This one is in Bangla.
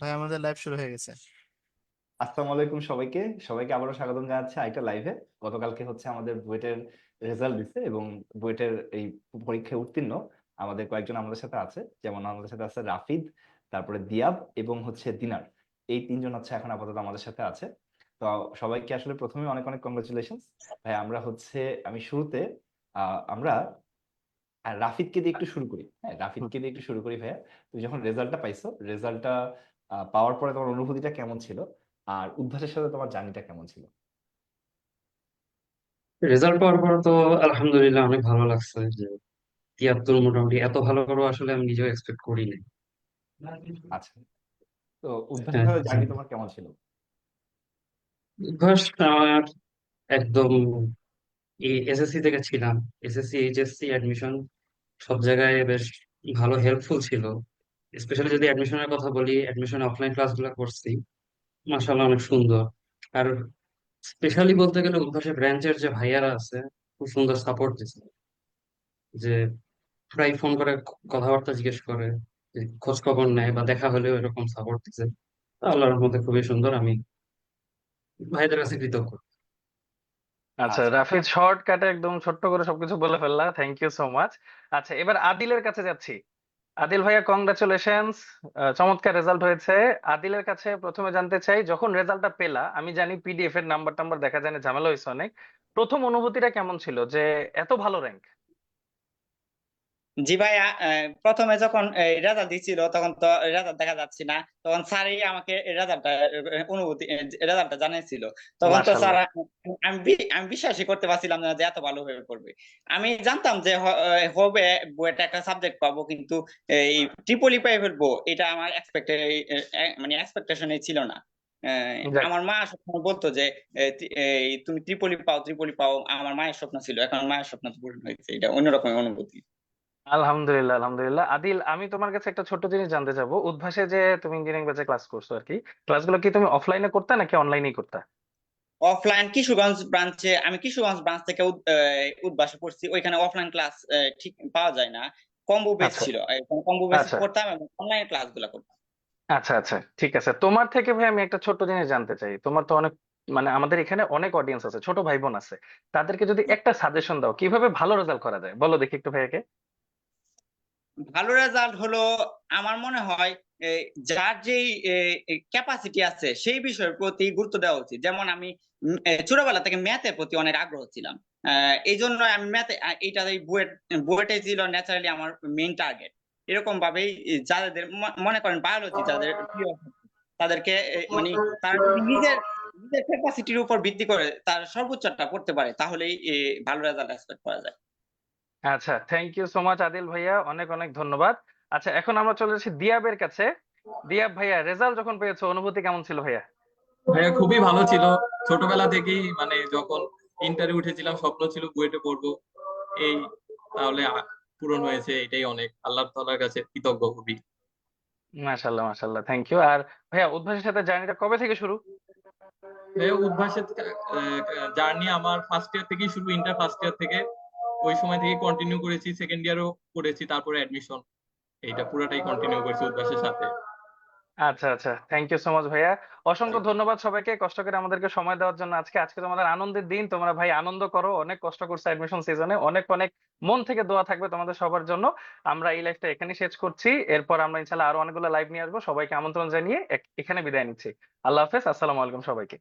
ভাই, আমাদের লাইভ শুরু হয়ে গেছে। আসসালামু আলাইকুম সবাইকে। সবাইকে আবারও স্বাগতম জানাচ্ছি লাইভে গতকালকে হচ্ছে আমাদের বুয়েটের রেজাল্ট এবং বুয়েটের এই পরীক্ষায় উত্তীর্ণ আমাদের কয়েকজন আমাদের সাথে আছে। যেমন আমাদের সাথে আছে রাফিদ, তারপরে দিয়াব এবং হচ্ছে দিনার। এই তিনজন হচ্ছে এখন আপাতত আমাদের সাথে আছে। তো সবাইকে আসলে প্রথমে অনেক অনেক কংগ্রাচুলেশন ভাই, আমরা হচ্ছে, আমি শুরুতে আমরা আর রাফিদকে দিয়ে একটু শুরু করি। হ্যাঁ রাফিদকে দিয়ে একটু শুরু করি ভাইয়া। তুমি যখন রেজাল্টটা পাইছো রেজাল্টটা পাওয়ার পরে তোমার অনুভূতিটা কেমন ছিল? আর উদ্ভাসের সাথে তোমার জার্নিটা কেমন ছিল? রেজাল্ট পাওয়ার পর তো আলহামদুলিল্লাহ অনেক ভালো লাগছে যে তিয়াত্তর মোটামুটি এত ভালো করব আসলে আমি নিজেও এক্সপেক্ট করিনি আচ্ছা। তো উদ্ভাসের হ্যাঁ, সাথে জার্নি তোমার কেমন ছিল? উদ্ভাস আমার একদম এই এসএসসি থেকে ছিলাম। এসএসসি এইচএসসি অ্যাডমিশন সব জায়গায় বেশ ভালো হেল্পফুল ছিল। স্পেশালি যদি অ্যাডমিশনের কথা বলি অ্যাডমিশন অফলাইন ক্লাসগুলো করছি, মাশাআল্লাহ অনেক সুন্দর। আর স্পেশালি বলতে গেলে উদ্ভাসের ব্রাঞ্চের যে ভাইয়ারা আছে, খুব সুন্দর সাপোর্ট দিচ্ছে যে প্রায় ফোন করে কথাবার্তা জিজ্ঞেস করে খোঁজ খবর নেয় বা দেখা হলেও এরকম সাপোর্ট দিচ্ছে আল্লাহর মধ্যে খুবই সুন্দর, আমি ভাইদের কাছে কৃতজ্ঞ। আচ্ছা আচ্ছা রাফিদ শর্টকাটে একদম ছোট্ট করে সবকিছু বলে ফেললা থ্যাংক ইউ সো মাচ আচ্ছা এবার আদিলের কাছে যাচ্ছি। আদিল ভাইয়া কংগ্রাচুলেশনস চমৎকার রেজাল্ট হয়েছে। আদিলের কাছে প্রথমে জানতে চাই যখন রেজাল্টটা পেলা আমি জানি পিডিএফ এর নাম্বার টাম্বার দেখা যায় না ঝামেলা হয়েছে অনেক। প্রথম অনুভূতিটা কেমন ছিল? যে এত ভালো র্যাঙ্ক জি ভাইয়া প্রথমে যখন রেজাল্ট দিচ্ছিল তখন তো রেজাল্ট দেখা যাচ্ছে না। তখন স্যারই আমাকে রেজাল্টটা অনুভূতি রেজাল্টটা জানিয়েছিল তখন তো স্যার আমি আমি বিশ্বাসই করতে পারছিলাম না যে এত ভালো হয়ে পড়বে আমি জানতাম যে হবে বুয়েটে একটা সাবজেক্ট পাবো কিন্তু এই ট্রিপলি পেয়ে ফেলব এটা আমার এক্সপেক্ট মানে এক্সপেকটেশনে ছিল না। আমার মা সবসময় বলতো যে তুমি ত্রিপলি পাও ত্রিপলি পাও আমার মায়ের স্বপ্ন ছিল এখন মায়ের স্বপ্ন তো পূরণ হয়েছে এটা অন্যরকম অনুভূতি। আলহামদুলিল্লাহ আলহামদুলিল্লাহ। আদিল আমি তোমার কাছে একটা ছোট্ট জিনিস জানতে চাবো। উদ্ভাসে যে তুমি ইঞ্জিনিয়ারিং ব্যাচে ক্লাস করছ আর কি ক্লাসগুলো কি তুমি অফলাইনে করতে নাকি অনলাইনেই করতে? অফলাইন কিশোরগঞ্জ ব্রাঞ্চে আমি কিশোরগঞ্জ ব্রাঞ্চ থেকে উদ- আহ, উদ্বাসে পড়ছি। ওইখানে অফলাইন ক্লাস ঠিক পাওয়া যায় না। কম্বো বেস আচ্ছা। ছিল। কম্বো বেস আচ্ছা। করতাম এবং অনলাইন ক্লাসগুলা করতাম। আচ্ছা আচ্ছা। ঠিক আছে। তোমার থেকে ভাই আমি একটা ছোট্ট জিনিস জানতে চাই। তোমার তো অনেক মানে আমাদের এখানে অনেক অডিয়েন্স আছে ছোট ভাই বোন আছে। তাদেরকে যদি একটা সাজেশন দাও কীভাবে ভালো রেজাল্ট করা যায়? বলো দেখি একটু ভাইয়াকে। ভালো রেজাল্ট হলো আমার মনে হয় যার যেই ক্যাপাসিটি আছে সেই বিষয়ের প্রতি গুরুত্ব দেওয়া উচিত। যেমন আমি ছোটবেলা থেকে ম্যাথের প্রতি অনেক আগ্রহ ছিলাম। এই জন্য আমি ম্যাথে এইটা এই ছিল ন্যাচারালি আমার মেইন টার্গেট এরকম ভাবেই যাদের মনে করেন বায়োলজি যাদের তাদেরকে মানে তারা নিজের নিজের ক্যাপাসিটির উপর ভিত্তি করে তার সর্বোচ্চটা করতে পারে, তাহলেই ভালো রেজাল্ট এক্সপেক্ট করা যায়। আচ্ছা thank you so much Adil ভাইয়া অনেক অনেক ধন্যবাদ। আচ্ছা এখন আমরা চলে যাচ্ছি দিয়াবের কাছে। দিয়াব ভাইয়া রেজাল্ট যখন পেয়েছ অনুভূতি কেমন ছিল ভাইয়া? ভাইয়া খুবই ভালো ছিল। ছোটবেলা থেকেই মানে যখন ইন্টারে উঠেছিলাম স্বপ্ন ছিল বুয়েটে পড়ব। এই তাহলে পূরণ হয়েছে এটাই অনেক। আল্লাহ তাআলার কাছে কৃতজ্ঞ খুবই। মাশাল্লাহ মাশাল্লাহ থ্যাংক ইউ আর ভাইয়া উদ্ভাসের সাথে জার্নিটা কবে থেকে শুরু? ভাইয়া উদ্ভাসের জার্নি আমার ফার্স্ট ইয়ার থেকেই শুরু ইন্টার ফার্স্ট ইয়ার থেকে। ওই সময় থেকে কন্টিনিউ করেছি সেকেন্ড ইয়ারও করেছি তারপরে অ্যাডমিশন এইটা পুরোটাই কন্টিনিউ করেছি উদ্ভাসের সাথে। আচ্ছা আচ্ছা। থ্যাংক ইউ সো মাচ ভাইয়া। অসংখ্য ধন্যবাদ সবাইকে কষ্ট করে আমাদেরকে সময় দেওয়ার জন্য আজকে। আজকে তোমাদের আনন্দের দিন। তোমরা ভাই আনন্দ করো অনেক কষ্ট করছ অ্যাডমিশন সিজনে অনেক অনেক মন থেকে দোয়া থাকবে তোমাদের সবার জন্য। আমরা এই লাইভটা এখানে শেষ করছি। এরপর আমরা ইনশাল্লাহ আরও অনেকগুলো লাইভ নিয়ে আসব। সবাইকে আমন্ত্রণ জানিয়ে এখানে বিদায় নিচ্ছি। আল্লাহ হাফেজ। আসসালামু আলাইকুম সবাইকে।